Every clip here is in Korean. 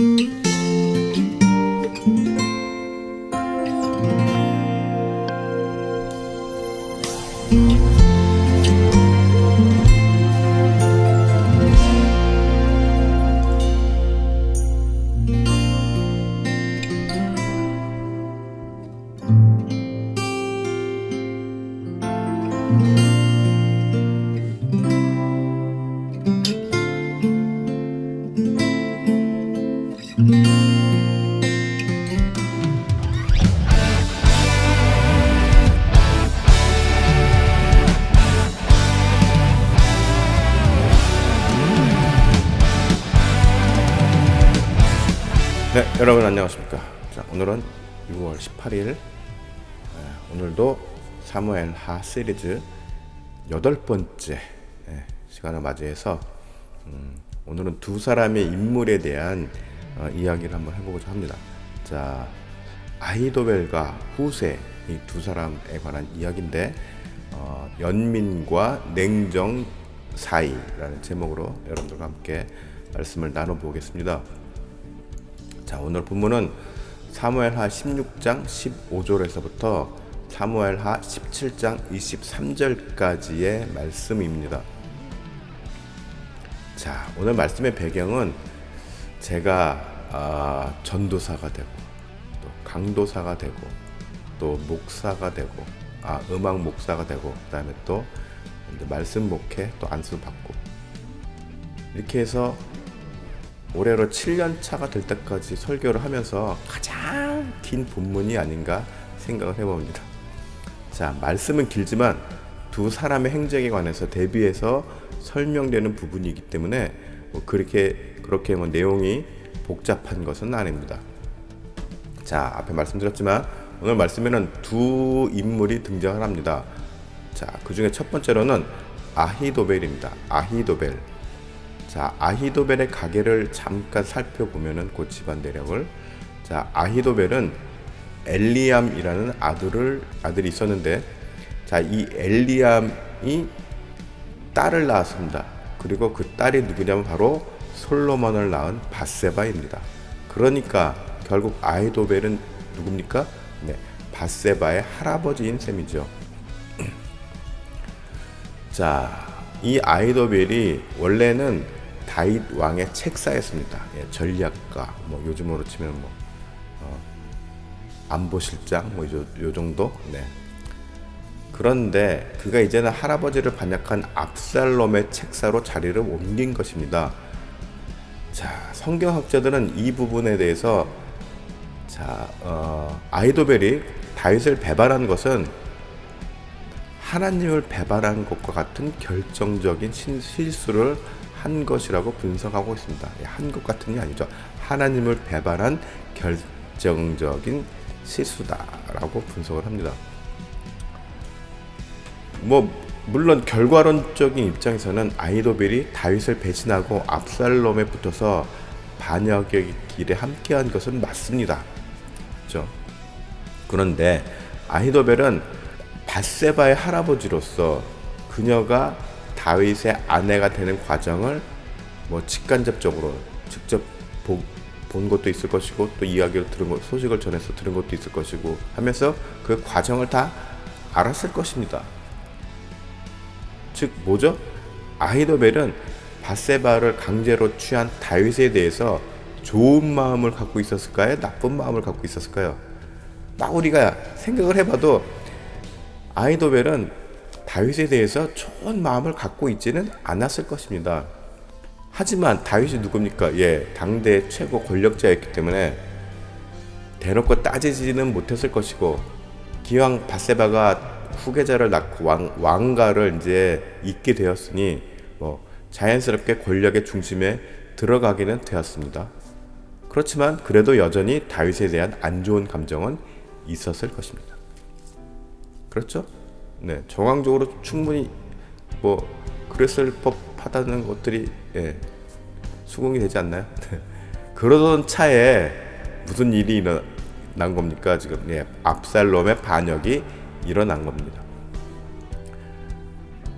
Mm-hmm. 네, 여러분 안녕하십니까. 자, 오늘은 6월 18일. 오늘도 사무엘 하 시리즈 여덟 번째 예, 시간을 맞이해서 음, 오늘은 두 사람의 인물에 대한 어, 이야기를 한번 해보고자 합니다. 자, 아히도벨과 후세 이 두 사람에 관한 이야기인데 어, 연민과 냉정 사이라는 제목으로 여러분들과 함께 말씀을 나눠보겠습니다. 자, 오늘 본문은 사무엘하 16장 15절에서부터 사무엘하 17장 23절까지의 말씀입니다. 자, 오늘 말씀의 배경은 제가 아, 전도사가 되고 또 강도사가 되고 또 목사가 되고 아 음악 목사가 되고 그다음에 또 말씀 목회 또 안수 받고 이렇게 해서 올해로 7년 차가 될 때까지 설교를 하면서 가장 긴 본문이 아닌가 생각을 해봅니다. 자, 말씀은 길지만 두 사람의 행적에 관해서 대비해서 설명되는 부분이기 때문에 뭐 그렇게 그렇게 뭐 내용이 복잡한 것은 아닙니다. 자, 앞에 말씀드렸지만 오늘 말씀에는 두 인물이 등장을 합니다. 자, 그 중에 첫 번째로는 아히도벨입니다. 아히도벨. 자, 아히도벨의 가계를 잠깐 살펴보면은 그 집안 대력을 자, 아히도벨은 엘리암이라는 아들을 아들이 있었는데 자, 이 엘리암이 딸을 낳았습니다. 그리고 그 딸이 누구냐면 바로 솔로몬을 낳은 바세바입니다. 그러니까 결국 아히도벨은 누굽니까? 네, 바세바의 할아버지인 셈이죠. 자, 이 아이도벨이 원래는 다윗 왕의 책사였습니다. 예, 전략가, 뭐 요즘으로 치면 뭐 어, 안보실장, 뭐 요 요 정도. 네. 그런데 그가 이제는 할아버지를 반역한 압살롬의 책사로 자리를 옮긴 것입니다. 자, 성경학자들은 이 부분에 대해서 자, 어, 아이도벨이 다윗을 배반한 것은 하나님을 배반한 것과 같은 결정적인 신- 실수를 한 것이라고 분석하고 있습니다. 예, 한것 같은이 아니죠. 하나님을 배반한 결정적인 실수다라고 분석을 합니다. 뭐 물론 결과론적인 입장에서는 아이도벨이 다윗을 배신하고 압살롬에 붙어서 반역의 길에 함께한 것은 맞습니다. 그렇죠? 그런데 아히도벨은 바세바의 할아버지로서 그녀가 다윗의 아내가 되는 과정을 뭐 직간접적으로 직접 보, 본 것도 있을 것이고 또 이야기를 들은 것, 소식을 전해서 들은 것도 있을 것이고 하면서 그 과정을 다 알았을 것입니다. 즉 뭐죠? 아히도벨은 바세바를 강제로 취한 다윗에 대해서 좋은 마음을 갖고 있었을까요? 나쁜 마음을 갖고 있었을까요? 딱 우리가 생각을 해봐도 아히도벨은 다윗에 대해서 좋은 마음을 갖고 있지는 않았을 것입니다. 하지만 다윗이 누굽니까? 예, 당대 최고 권력자였기 때문에 대놓고 따지지는 못했을 것이고 기왕 바세바가 후계자를 낳고 왕, 왕가를 이제 잇게 되었으니 뭐 자연스럽게 권력의 중심에 들어가기는 되었습니다. 그렇지만 그래도 여전히 다윗에 대한 안 좋은 감정은 있었을 것입니다. 그렇죠? 네, 정황적으로 충분히 뭐 그랬을 법하다는 것들이 예, 수긍이 되지 않나요? 그러던 차에 무슨 일이 일어난 겁니까? 지금 예, 압살롬의 반역이 일어난 겁니다.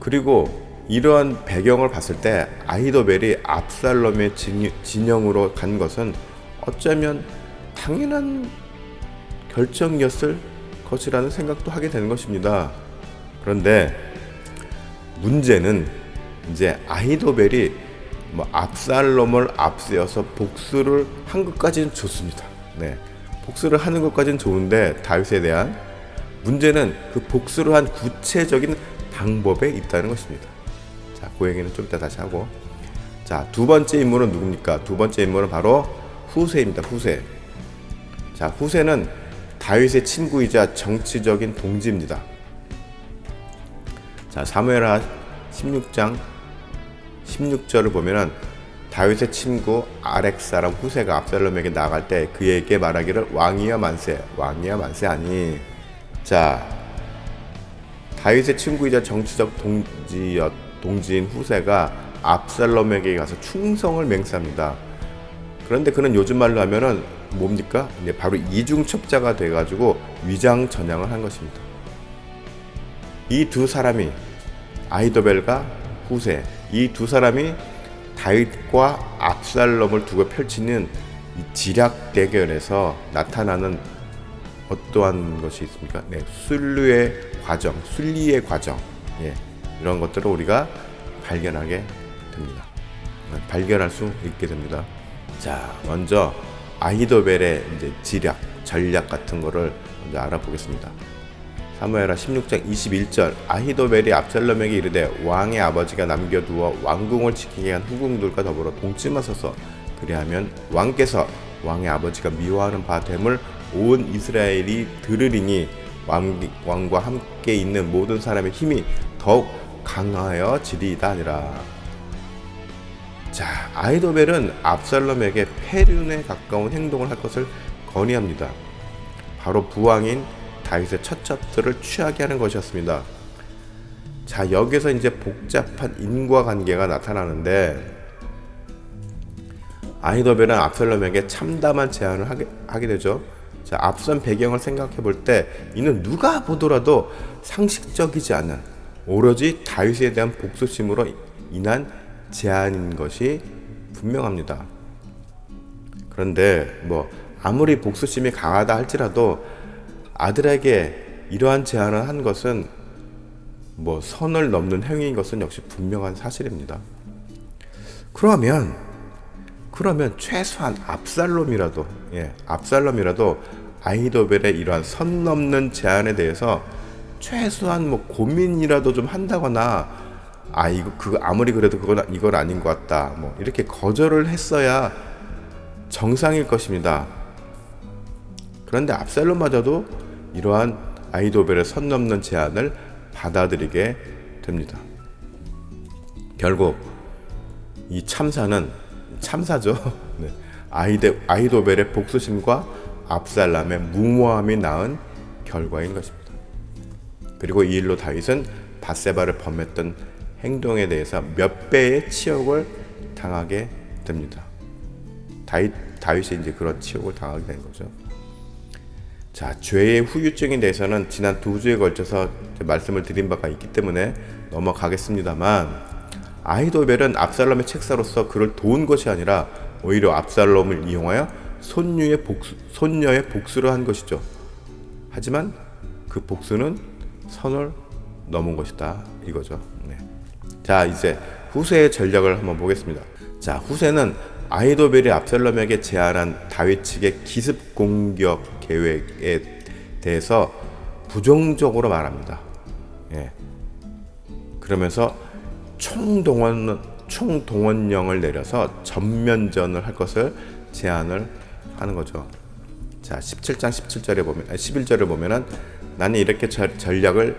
그리고 이러한 배경을 봤을 때 아히도벨이 압살롬의 진- 진영으로 간 것은 어쩌면 당연한 결정이었을 것이라는 생각도 하게 되는 것입니다. 그런데 문제는 이제 아히도벨이 뭐 압살롬을 앞세워서 복수를 한 것까지는 좋습니다. 네. 복수를 하는 것까지는 좋은데 다윗에 대한 문제는 그 복수를 한 구체적인 방법에 있다는 것입니다. 자, 그 얘기는 좀 이따 다시 하고. 자, 두 번째 인물은 누굽니까? 두 번째 인물은 바로 후세입니다. 후세. 자, 후세는 다윗의 친구이자 정치적인 동지입니다. 자, 사무엘하 16장 16절을 보면은 다윗의 친구 아렉 사람 후세가 압살롬에게 나갈 때 그에게 말하기를 왕이야 만세, 왕이야 만세 아니. 자, 다윗의 친구이자 정치적 동지였 동지인 후세가 압살롬에게 가서 충성을 맹세합니다. 그런데 그는 요즘 말로 하면은 뭡니까? 이제 바로 이중첩자가 돼가지고 위장 전향을 한 것입니다. 이 두 사람이 아이도벨과 후세 이 두 사람이 다윗과 압살롬을 두고 펼치는 이 지략 대결에서 나타나는 어떠한 것이 있습니까? 네, 순류의 과정, 순리의 과정, 예, 이런 것들을 우리가 발견하게 됩니다. 네, 발견할 수 있게 됩니다. 자, 먼저 아히도벨의 이제 지략, 전략 같은 거를 먼저 알아보겠습니다. 사무엘하 16장 21절 아히도벨이 압살롬에게 이르되 왕의 아버지가 남겨두어 왕궁을 지키게 한 후궁들과 더불어 동침하소서 그리하면 왕께서 왕의 아버지가 미워하는 바 됨을 온 이스라엘이 들으리니 왕, 왕과 함께 있는 모든 사람의 힘이 더욱 강하여 지리이다 아니라 자 아히도벨은 압살롬에게 패륜에 가까운 행동을 할 것을 건의합니다 바로 부왕인 다윗의 첫첩들을 취하게 하는 것이었습니다. 자 여기서 이제 복잡한 인과관계가 나타나는데 아히도벨은 압살롬에게 참담한 제안을 하게, 하게 되죠. 자 앞선 배경을 생각해 볼 때 이는 누가 보더라도 상식적이지 않은 오로지 다윗에 대한 복수심으로 인한 제안인 것이 분명합니다. 그런데 뭐 아무리 복수심이 강하다 할지라도 아들에게 이러한 제안을 한 것은 뭐 선을 넘는 행위인 것은 역시 분명한 사실입니다. 그러면 그러면 최소한 압살롬이라도 예, 압살롬이라도 아히도벨의 이러한 선 넘는 제안에 대해서 최소한 뭐 고민이라도 좀 한다거나 아 이거 그 아무리 그래도 그건 이건 아닌 것 같다 뭐 이렇게 거절을 했어야 정상일 것입니다. 그런데 압살롬마저도 이러한 아이도벨의 선 넘는 제안을 받아들이게 됩니다. 결국 이 참사는 참사죠. 네. 아이데, 아이도벨의 복수심과 압살람의 무모함이 낳은 결과인 것입니다. 그리고 이 일로 다윗은 바세바를 범했던 행동에 대해서 몇 배의 치욕을 당하게 됩니다. 다윗, 다윗이 이제 그런 치욕을 당하게 된 거죠. 자, 죄의 후유증에 대해서는 지난 두 주에 걸쳐서 말씀을 드린 바가 있기 때문에 넘어가겠습니다만 아히도벨은 압살롬의 책사로서 그를 도운 것이 아니라 오히려 압살롬을 이용하여 손녀의 복수, 손녀의 복수를 한 것이죠. 하지만 그 복수는 선을 넘은 것이다 이거죠. 네. 자 이제 후세의 전략을 한번 보겠습니다. 자 후세는 아히도벨이 압살롬에게 제안한 다윗 측의 기습 공격 계획에 대해서 부정적으로 말합니다. 예. 그러면서 총동원 총동원령을 내려서 전면전을 할 것을 제안을 하는 거죠. 자, 17장 17절에 보면 11절을 보면은 나는 이렇게 전략을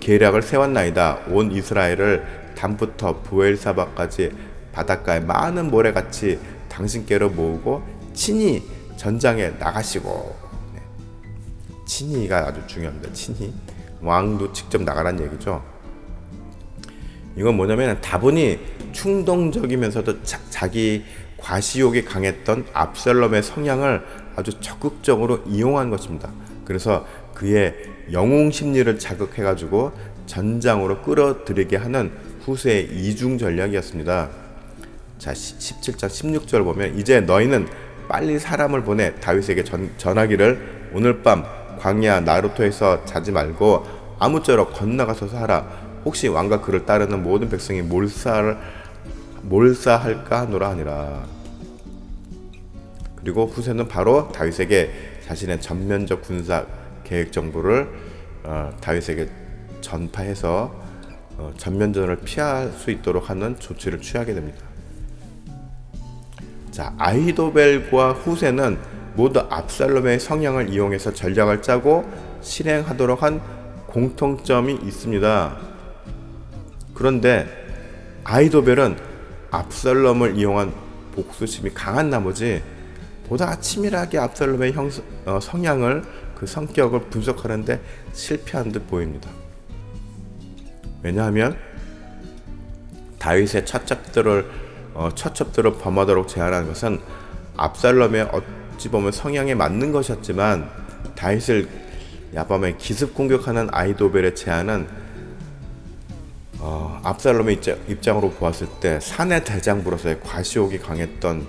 계략을 세웠나이다. 온 이스라엘을 담부터 부엘사바까지 바닷가에 많은 모래같이 당신께로 모으고 친히 전장에 나가시고 네. 친히가 아주 중요합니다. 친히 왕도 직접 나가란 얘기죠. 이건 뭐냐면 다분히 충동적이면서도 자, 기 과시욕이 강했던 압살롬의 성향을 아주 적극적으로 이용한 것입니다. 그래서 그의 영웅 심리를 자극해가지고 전장으로 끌어들이게 하는 후세의 이중 전략이었습니다. 자, 17장 16절 보면 이제 너희는 빨리 사람을 보내 다윗에게 전, 전하기를 오늘 밤 광야 나루토에서 자지 말고 아무쪼록 건너가서 살아 혹시 왕과 그를 따르는 모든 백성이 몰사를 몰사할까 하노라 하니라 그리고 후세는 바로 다윗에게 자신의 전면적 군사 계획 정보를 어, 다윗에게 전파해서 어, 전면전을 피할 수 있도록 하는 조치를 취하게 됩니다. 자, 아이도벨과 후세는 모두 압살롬의 성향을 이용해서 전략을 짜고 실행하도록 한 공통점이 있습니다. 그런데 아이도벨은 압살롬을 이용한 복수심이 강한 나머지 보다 치밀하게 압살롬의 형, 어, 성향을 그 성격을 분석하는데 실패한 듯 보입니다. 왜냐하면 다윗의 첩첩들을 어, 첩첩들을 범하도록 제안한 것은 압살롬의 어찌 보면 성향에 맞는 것이었지만 다윗을 야밤에 기습 공격하는 아이도벨의 제안은 어, 압살롬의 입장, 입장으로 보았을 때 사내 대장부로서의 과시욕이 강했던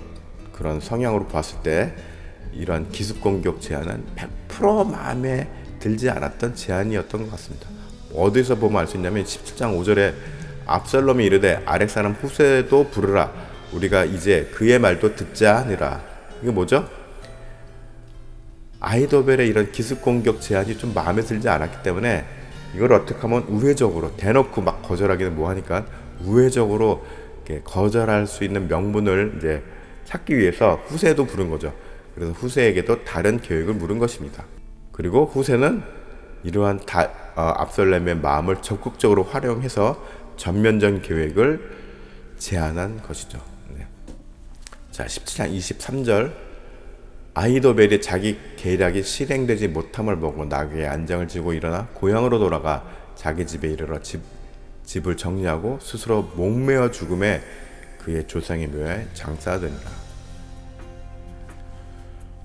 그런 성향으로 봤을 때 이러한 기습 공격 제안은 100% 마음에 들지 않았던 제안이었던 것 같습니다. 어디서 보면 알 수 있냐면 17장 5절에 압살롬이 이르되 아렉 사람 후세도 부르라 우리가 이제 그의 말도 듣자 하니라 이게 뭐죠? 아이도벨의 이런 기습 공격 제안이 좀 마음에 들지 않았기 때문에 이걸 어떻게 하면 우회적으로 대놓고 막 거절하기는 뭐하니까 우회적으로 거절할 수 있는 명분을 이제 찾기 위해서 후세도 부른 거죠. 그래서 후세에게도 다른 계획을 물은 것입니다. 그리고 후세는 이러한 다, 어, 압살렘의 마음을 적극적으로 활용해서 전면전 계획을 제안한 것이죠. 네. 자, 17장 23절 아이도벨이 자기 계략이 실행되지 못함을 보고 나귀의 안장을 지고 일어나 고향으로 돌아가 자기 집에 이르러 집, 집을 정리하고 스스로 목매어 죽음에 그의 조상의 묘에 장사하더니라.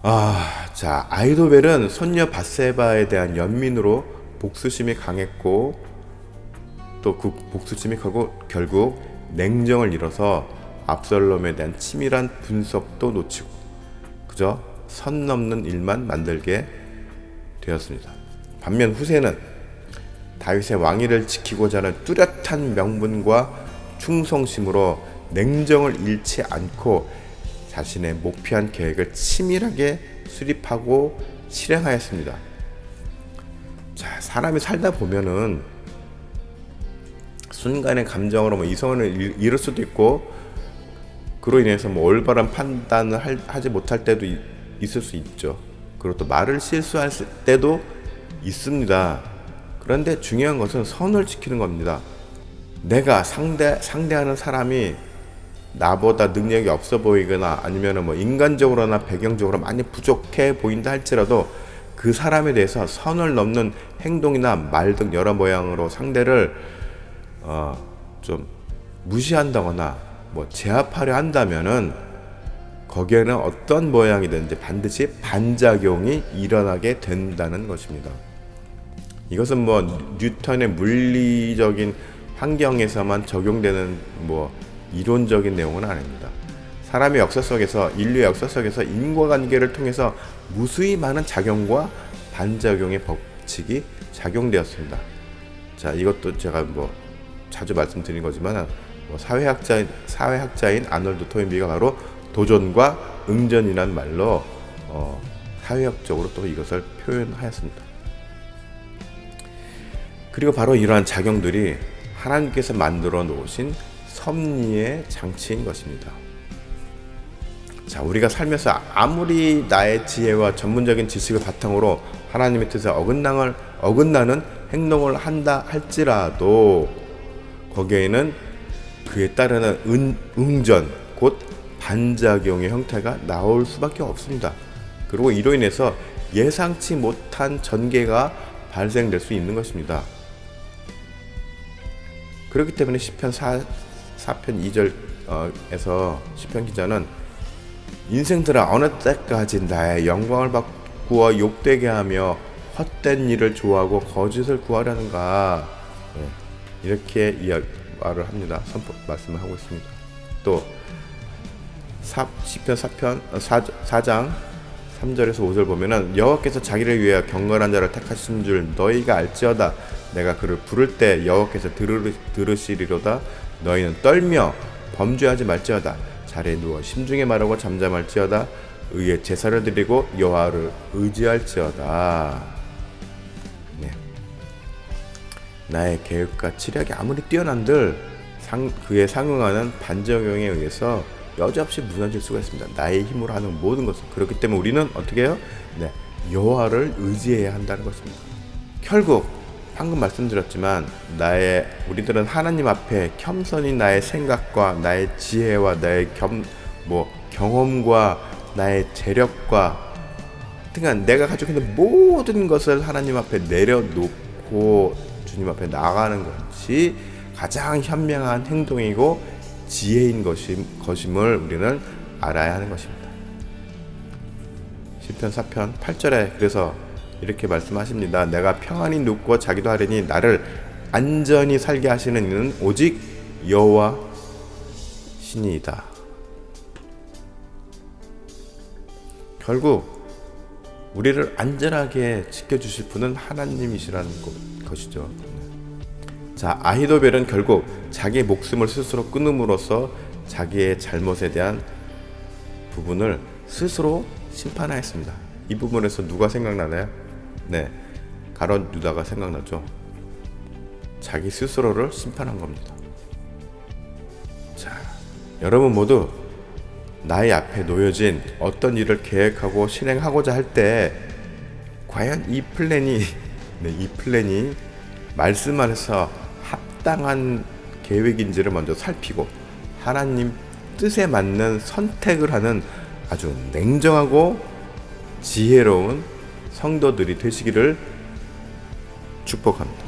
아, 자 아이도벨은 손녀 바세바에 대한 연민으로 복수심이 강했고 또 그 복수심이 크고 결국 냉정을 잃어서 압살롬에 대한 치밀한 분석도 놓치고 그저 선 넘는 일만 만들게 되었습니다. 반면 후세는 다윗의 왕위를 지키고자 하는 뚜렷한 명분과 충성심으로 냉정을 잃지 않고 자신의 목표한 계획을 치밀하게 수립하고 실행하였습니다. 자, 사람이 살다 보면은 순간의 감정으로 뭐 이성을 잃을 수도 있고 그로 인해서 뭐 올바른 판단을 할, 하지 못할 때도 이, 있을 수 있죠. 그리고 또 말을 실수할 때도 있습니다. 그런데 중요한 것은 선을 지키는 겁니다. 내가 상대 상대하는 사람이 나보다 능력이 없어 보이거나 아니면 뭐 인간적으로나 배경적으로 많이 부족해 보인다 할지라도 그 사람에 대해서 선을 넘는 행동이나 말 등 여러 모양으로 상대를 어, 좀 무시한다거나 뭐 제압하려 한다면은 거기에는 어떤 모양이든지 반드시 반작용이 일어나게 된다는 것입니다. 이것은 뭐 뉴턴의 물리적인 환경에서만 적용되는 뭐 이론적인 내용은 아닙니다. 사람의 역사 속에서 인류의 역사 속에서 인과관계를 통해서 무수히 많은 작용과 반작용의 법칙이 작용되었습니다. 자, 이것도 제가 뭐 자주 말씀드린 거지만 뭐 사회학자인 사회학자인 아놀드 토인비가 바로 도전과 응전이란 말로 어, 사회학적으로 또 이것을 표현하였습니다. 그리고 바로 이러한 작용들이 하나님께서 만들어 놓으신 섭리의 장치인 것입니다. 자, 우리가 살면서 아무리 나의 지혜와 전문적인 지식을 바탕으로 하나님의 뜻에 어긋나을 어긋나는 행동을 한다 할지라도 거기에는 그에 따르는 은, 응전 곧 반작용의 형태가 나올 수밖에 없습니다. 그리고 이로 인해서 예상치 못한 전개가 발생될 수 있는 것입니다. 그렇기 때문에 시편 4, 4편 2절에서 시편 기자는 인생들아 어느 때까지 나의 영광을 바꾸어 욕되게 하며 헛된 일을 좋아하고 거짓을 구하려는가 네, 이렇게 이야기를 합니다. 선포 말씀을 하고 있습니다. 또 사, 시편 4편 4, 4장 3절에서 5절 보면은 여호와께서 자기를 위하여 경건한 자를 택하신 줄 너희가 알지어다. 내가 그를 부를 때 여호와께서 들으, 들으시리로다. 너희는 떨며 범죄하지 말지어다. 자리에 누워 심중에 말하고 잠잠할지어다. 의의 제사를 드리고 여호와를 의지할지어다. 네. 나의 계획과 치략이 아무리 뛰어난들 상, 그에 상응하는 반작용에 의해서 여지없이 무너질 수가 있습니다. 나의 힘으로 하는 모든 것은 그렇기 때문에 우리는 어떻게 해요? 네, 여호와를 의지해야 한다는 것입니다. 결국 방금 말씀드렸지만 나의 우리들은 하나님 앞에 겸손히 나의 생각과 나의 지혜와 나의 겸 뭐 경험과 나의 재력과 그러니까 내가 가지고 있는 모든 것을 하나님 앞에 내려놓고 주님 앞에 나가는 것이 가장 현명한 행동이고 지혜인 것임, 것임을 우리는 알아야 하는 것입니다. 시편 4편 8절에 그래서 이렇게 말씀하십니다. 내가 평안히 눕고 자기도 하려니 나를 안전히 살게 하시는 이는 오직 여호와 신이다. 결국 우리를 안전하게 지켜주실 분은 하나님이시라는 것- 것이죠. 자, 아히도벨은 결국 자기 목숨을 스스로 끊음으로써 자기의 잘못에 대한 부분을 스스로 심판하였습니다. 이 부분에서 누가 생각나나요? 네, 가론 유다가 생각나죠. 자기 스스로를 심판한 겁니다. 자, 여러분 모두 나의 앞에 놓여진 어떤 일을 계획하고 실행하고자 할 때 과연 이 플랜이 네, 이 플랜이 말씀 안에서 합당한 계획인지를 먼저 살피고 하나님 뜻에 맞는 선택을 하는 아주 냉정하고 지혜로운 성도들이 되시기를 축복합니다.